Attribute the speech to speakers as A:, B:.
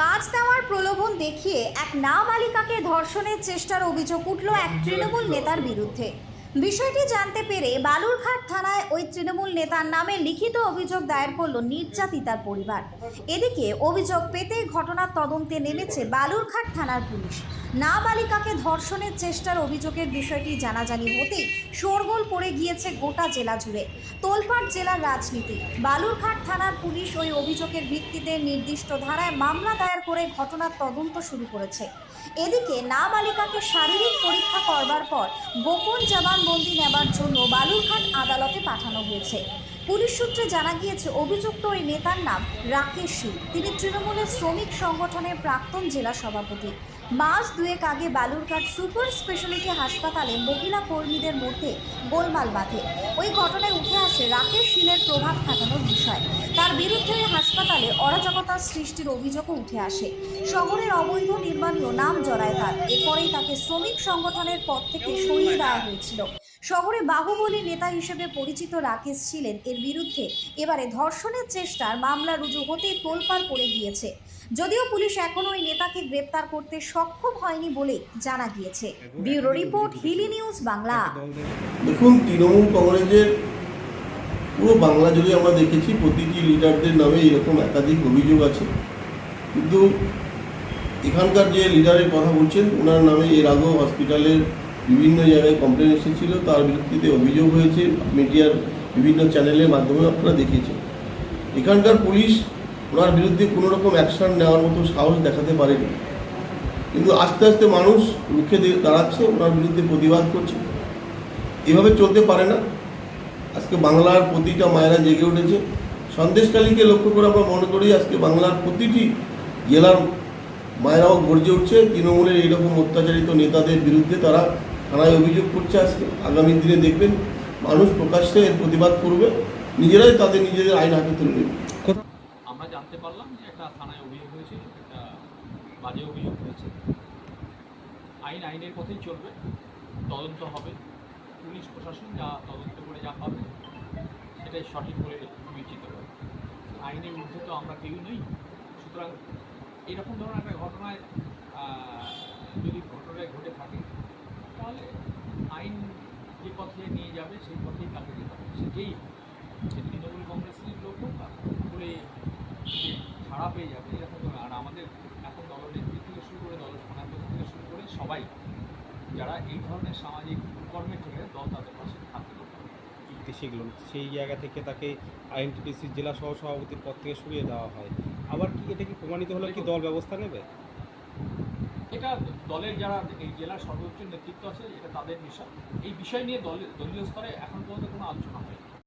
A: কাজ দেওয়ার প্রলোভন দেখিয়ে এক নাবালিকাকে ধর্ষণের চেষ্টার অভিযোগ উঠল এক তৃণমূল নেতার বিরুদ্ধে। বিষয়টি জানতে পেরে বালুরঘাট থানায় ওই তৃণমূল নেতার নামে লিখিত অভিযোগ দায়ের করল নির্যাতিতার পরিবার। এদিকে অভিযোগ পেতে ঘটনার তদন্তে নেমেছে বালুরঘাট থানার পুলিশ। নাবালিকাকে ধর্ষণের চেষ্টার অভিযোগের বিষয়টি জানাজানি হতেই শোরগোল পড়ে গিয়েছে গোটা জেলা জুড়ে। তোলপাট জেলার রাজনীতি। বালুরঘাট থানার পুলিশ ওই অভিযোগের ভিত্তিতে নির্দিষ্ট ধারায় মামলা দায়ের করে ঘটনার তদন্ত শুরু করেছে। এদিকে নাবালিকাকে শারীরিক পরীক্ষা করবার পর গোপন জবানবন্দি নেবার জন্য বালুরঘাট আদালতে পাঠানো হয়েছে। পুলিশ সূত্রে জানা গিয়েছে, অভিযুক্ত ওই নেতার নাম রাকেশ তিনি তৃণমূলের শ্রমিক সংগঠনের প্রাক্তন জেলা সভাপতি। মাস দুয়েক আগে বালুরঘাট সুপার স্পেশালিটি হাসপাতালে মহিলা কর্মীদের মধ্যে গোলমাল বাঁধে। ওই ঘটনায় উঠে আসে রাকেশ শীলের প্রভাব খাটানোর বিষয়। তার বিরুদ্ধে হাসপাতালে অরাজকতার সৃষ্টির অভিযোগও উঠে আসে। শহরের অবৈধ নির্মাণীয় নাম জড়ায় তার। এরপরেই তাকে শ্রমিক সংগঠনের পদ থেকে সরিয়ে দেওয়া হয়েছিল। শহরে বাহুবলী নেতা হিসেবে পরিচিত রাকেশ ছিলেন এর বিরুদ্ধে। এবারে ধর্ষণের চেষ্টার মামলা রুজু হতেই তোলপাড় পড়ে গিয়েছে। যদিও পুলিশ এখনও ওই নেতাকে গ্রেপ্তার করতে সক্ষম হয়নি বলে জানা গিয়েছে। Bureau report Hili news Bangla.
B: দেখুন, তৃণমূল কংগ্রেসের পুরো বাংলা জুড়ে আমরা দেখেছি প্রতিটি লিডারদের নামে এরকম একাধিক অভিযোগ আছে। কিন্তু এখানকার যে লিডারের কথা বলছেন, ওনার নামে এর আগেও হসপিটালের বিভিন্ন জায়গায় কমপ্লেন এসেছিল, তার বিরুদ্ধে অভিযোগ হয়েছে, মিডিয়ার বিভিন্ন চ্যানেলের মাধ্যমে আপনারা দেখেছেন। এখানকার পুলিশ ওনার বিরুদ্ধে কোনো রকম অ্যাকশন নেওয়ার মতো সাহস দেখাতে পারেনি। কিন্তু আস্তে আস্তে মানুষ রুখে দাঁড়াচ্ছে, ওনার বিরুদ্ধে প্রতিবাদ করছে। এভাবে চলতে পারে না। আজকে বাংলার প্রতিটা মায়েরা জেগে উঠেছে। সন্দেশকালীকে লক্ষ্য করে আমরা মনে করি, আজকে বাংলার প্রতিটি জেলার মায়েরাও গর্জে উঠছে। তৃণমূলের এইরকম অত্যাচারিত নেতাদের বিরুদ্ধে তারা থানায় অভিযোগ করছে আজকে। আগামী দিনে দেখবেন মানুষ প্রকাশ্যে এর প্রতিবাদ করবে। নিজেরাই তাদের নিজেদের আইন হাতে তুলে নেবে।
C: আমরা জানতে পারলাম যে একটা থানায় অভিযোগ হয়েছে, একটা বাজে অভিযোগ হয়েছে। আইন, আইনের পথেই চলবে। তদন্ত হবে। পুলিশ, প্রশাসন যা তদন্ত করে যা পাবে, সেটাই সঠিক বলে বিবেচিত হবে। আইনের মধ্যে তো আমরা কেউ নই। সুতরাং এরকম ধরনের একটা ঘটনায় যদি ঘটনায় ঘটে থাকে পথে নিয়ে যাবে সেই পথেই তাকে যেতে হবে। সেটাই সে তৃণমূল কংগ্রেসের লোক হোক করে ছাড়া পেয়ে যাবে এরকম আর আমাদের এখন দলনেত্রী থেকে শুরু করে দল সনাতন থেকে শুরু করে সবাই যারা এই ধরনের সামাজিক কর্মে থেকে দল তাদের পাশে থাকতে
D: কীর্তি শিখলেন সেই জায়গা থেকে তাকে আইএনটিটিসির জেলা সহ সভাপতির পদ থেকে সরিয়ে দেওয়া হয়। আবার কি এটা কি প্রমাণিত হলে? কি দল ব্যবস্থা নেবে?
C: এটা দলের যারা এই জেলার সর্বোচ্চ নেতৃত্ব আছে, এটা তাদের বিষয় এই বিষয় নিয়ে দলের দলীয় স্তরে এখন পর্যন্ত কোনো আলোচনা হয়নি।